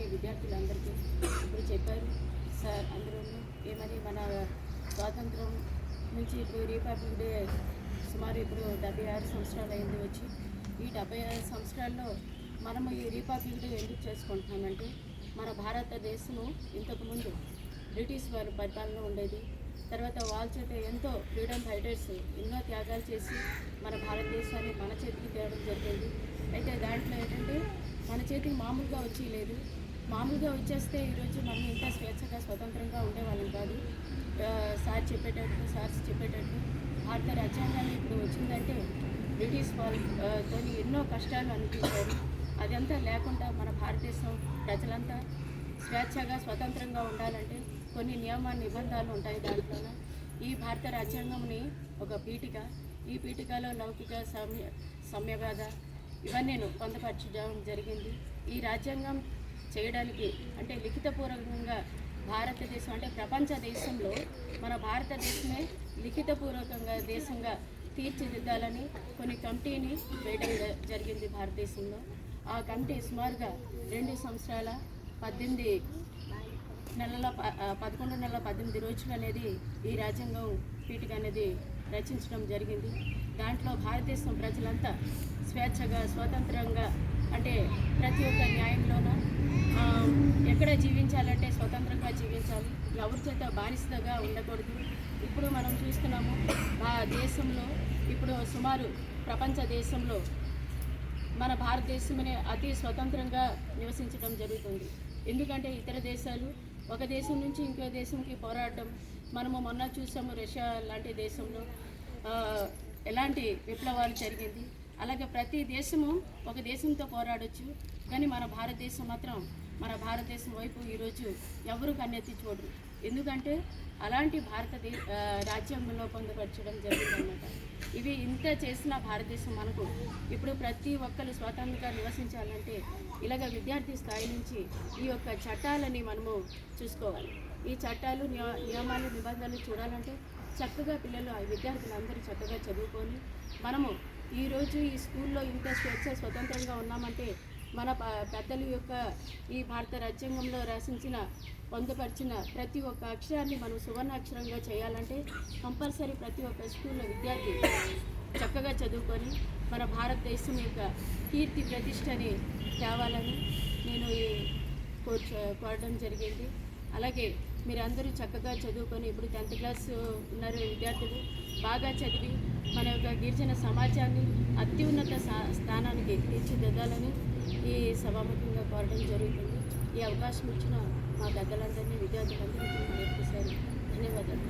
అలాగే విద్యార్థులందరికీ ఇప్పుడు చెప్పారు. సార్ అందరూ ఏమని మన స్వాతంత్రం నుంచి ఇప్పుడు రిపబ్లిక్ డే సుమారు ఇప్పుడు డెబ్బై ఆరు సంవత్సరాలు అయింది వచ్చి ఈ డెబ్బై ఆరు సంవత్సరాల్లో మనము ఈ రిపబ్లిక్ డే ఎందుకు చేసుకుంటున్నామంటే మన భారతదేశము ఇంతకుముందు బ్రిటిష్ వారి పరిపాలన ఉండేది. తర్వాత వాళ్ళ చేత ఎంతో ఫ్రీడమ్ ఫైటర్స్ ఎన్నో త్యాగాలు చేసి మన భారతదేశాన్ని మన చేతికి తేవడం జరిగింది. అయితే దాంట్లో ఏంటంటే మన చేతికి మామూలుగా వచ్చి లేదు మామూలుగా వచ్చేస్తే ఈరోజు మనం ఇంత స్వేచ్ఛగా స్వతంత్రంగా ఉండేవాళ్ళం కాదు. సార్ చెప్పేటట్టు సార్స్ చెప్పేటట్టు భారత రాజ్యాంగాన్ని ఇప్పుడు వచ్చిందంటే బ్రిటిష్ వాళ్ళతో ఎన్నో కష్టాలు అనిపించారు అదంతా లేకుండా మన భారతదేశం ప్రజలంతా స్వేచ్ఛగా స్వతంత్రంగా ఉండాలంటే కొన్ని నియమ నిబంధనలు ఉంటాయి దాంట్లోన. ఈ భారత రాజ్యాంగంని ఒక పీఠిక ఈ పీఠికలో లౌకిక సమ్య సమ్యవాద ఇవన్నీ పొందపరచడం జరిగింది. ఈ రాజ్యాంగం చేయడానికి అంటే లిఖితపూర్వకంగా భారతదేశం అంటే ప్రపంచ దేశంలో మన భారతదేశమే లిఖితపూర్వకంగా దేశంగా తీర్చిదిద్దాలని కొన్ని కమిటీని వేయడం జరిగింది భారతదేశంలో. ఆ కమిటీ సుమారుగా రెండు సంవత్సరాల పద్దెనిమిది నెలల పదకొండు నెలల పద్దెనిమిది రోజులు అనేది ఈ రాజ్యాంగం పీఠిక అనేది రచించడం జరిగింది. దాంట్లో భారతదేశం ప్రజలంతా స్వేచ్ఛగా స్వతంత్రంగా అంటే ప్రతి ఒక్క న్యాయంలోనూ ఎక్కడ జీవించాలంటే స్వతంత్రంగా జీవించాలి. ఎవరి చేత బానిసగా ఉండకూడదు. ఇప్పుడు మనం చూస్తున్నాము మా దేశంలో ఇప్పుడు సుమారు ప్రపంచ దేశంలో మన భారతదేశమనే అతి స్వతంత్రంగా నివసించడం జరుగుతుంది. ఎందుకంటే ఇతర దేశాలు ఒక దేశం నుంచి ఇంకో దేశంకి పోరాడడం మనము మొన్న చూసాము రష్యా లాంటి దేశంలో ఎలాంటి విప్లవాలు జరిగింది. అలాగే ప్రతి దేశము ఒక దేశంతో పోరాడొచ్చు. కానీ మన భారతదేశం మాత్రం మన భారతదేశం వైపు ఈరోజు ఎవరు కన్నెత్తి చూడరు. ఎందుకంటే అలాంటి భారతదే రాజ్యాంగంలో పొందుపరచడం జరిగిందన్నమాట ఇవి ఇంత చేసిన భారతదేశం మనకు ఇప్పుడు ప్రతి ఒక్కరు స్వతంత్రంగా నివసించాలంటే ఇలాగ విద్యార్థి స్థాయి నుంచి ఈ యొక్క చట్టాలని మనము చూసుకోవాలి. ఈ చట్టాలు నియ- నియమాలు నిబంధనలు చూడాలంటే చక్కగా పిల్లలు ఆ విద్యార్థులందరూ చక్కగా చదువుకొని మనము ఈరోజు ఈ స్కూల్లో ఇంత స్వేచ్ఛ స్వతంత్రంగా ఉన్నామంటే మన ప- పెద్దల యొక్క ఈ భారత రాజ్యాంగంలో రాసించిన పొందుపరిచిన ప్రతి ఒక్క అక్షరాన్ని మనం సువర్ణాక్షరంగా చేయాలంటే కంపల్సరీ ప్రతి ఒక్క స్కూల్లో విద్యార్థి చక్కగా చదువుకొని మన భారతదేశం యొక్క కీర్తి ప్రతిష్టని తేవాలని నేను ఈ కోర్చ కోరడం జరిగింది. అలాగే మీరందరూ చక్కగా చదువుకొని ఇప్పుడు టెన్త్ క్లాస్ ఉన్నారు విద్యార్థులు. బాగా చదివి మన యొక్క గిరిజన సమాజాన్ని అత్యున్నత స్థానానికి తీర్చిదిద్దాలని ఈ సభాముఖంగా కోరడం జరుగుతుంది. ఈ అవకాశం ఇచ్చిన మా పెద్దలందరినీ విద్యార్థులందరికీ నేర్పిస్తారు ధన్యవాదాలు.